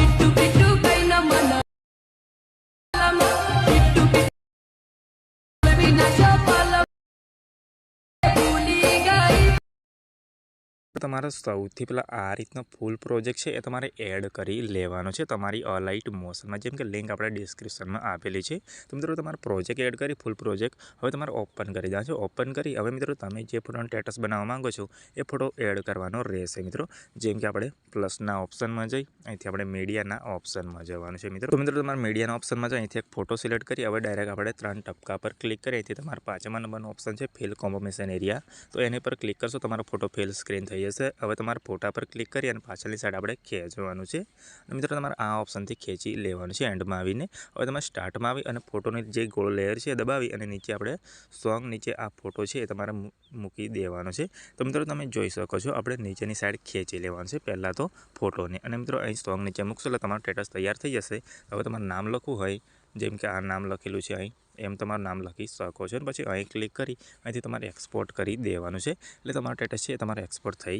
to તમારો સૌથી પહેલાં આ રીતનો ફૂલ પ્રોજેક્ટ છે, એ તમારે એડ કરી લેવાનો છે. તમારી અલાઇટ મોશનમાં જેમ કે લિંક આપણે ડિસ્ક્રિપ્શનમાં આપેલી છે. તો મિત્રો, તમારે પ્રોજેક્ટ એડ કરી ફૂલ પ્રોજેક્ટ હવે તમારે ઓપન કરી દેવાનો છે. ઓપન કરી, હવે મિત્રો, તમે જે ફોટોનો સ્ટેટસ બનાવવા માંગો છો, એ ફોટો એડ કરવાનો રહેશે મિત્રો. જેમ કે આપણે પ્લસના ઓપ્શનમાં જઈ, અહીંથી આપણે મીડિયાના ઓપ્શનમાં જવાનું છે મિત્રો. તો મિત્રો, તમારે મીડિયાના ઓપ્શનમાં જઈ, અહીંથી એક ફોટો સિલેક્ટ કરી, હવે ડાયરેક્ટ આપણે ત્રણ ટપકા પર ક્લિક કરી અહીંથી તમારા પાંચમા નંબરનો ઓપ્શન છે ફિલ કોમ્બોમેશન એરિયા તો એની પર ક્લિક કરશો, તમારો ફોટો ફિલ સ્ક્રીન થઈ જશે. હવે તમારા ફોટા પર ક્લિક કરી અને પાછળની સાઈડ આપણે ખેંચવાનું છે. અને મિત્રો, તમારે આ ઓપ્શનથી ખેંચી લેવાનું છે એન્ડમાં આવીને. હવે તમારે સ્ટાર્ટમાં આવી અને ફોટોની જે ગોળ લેયર છે દબાવી અને નીચે આપણે સોંગ નીચે આ ફોટો છે એ તમારે મૂકી દેવાનો છે. તો મિત્રો, તમે જોઈ શકો છો, આપણે નીચેની સાઈડ ખેંચી લેવાનું છે. પહેલાં તો ફોટોને. અને મિત્રો, અહીં સોંગ નીચે મૂકશો એટલે તમારું સ્ટેટસ તૈયાર થઈ જશે. હવે તમારું નામ લખવું હોય, જેમ કે આ નામ લખેલું છે અહીં, એમ તમારું નામ લખી શકો છો. અને પછી અહીં ક્લિક કરી, અહીંથી તમારે એક્સપોર્ટ કરી દેવાનું છે. એટલે તમારું સ્ટેટસ છે એ તમારે એક્સપોર્ટ થઈ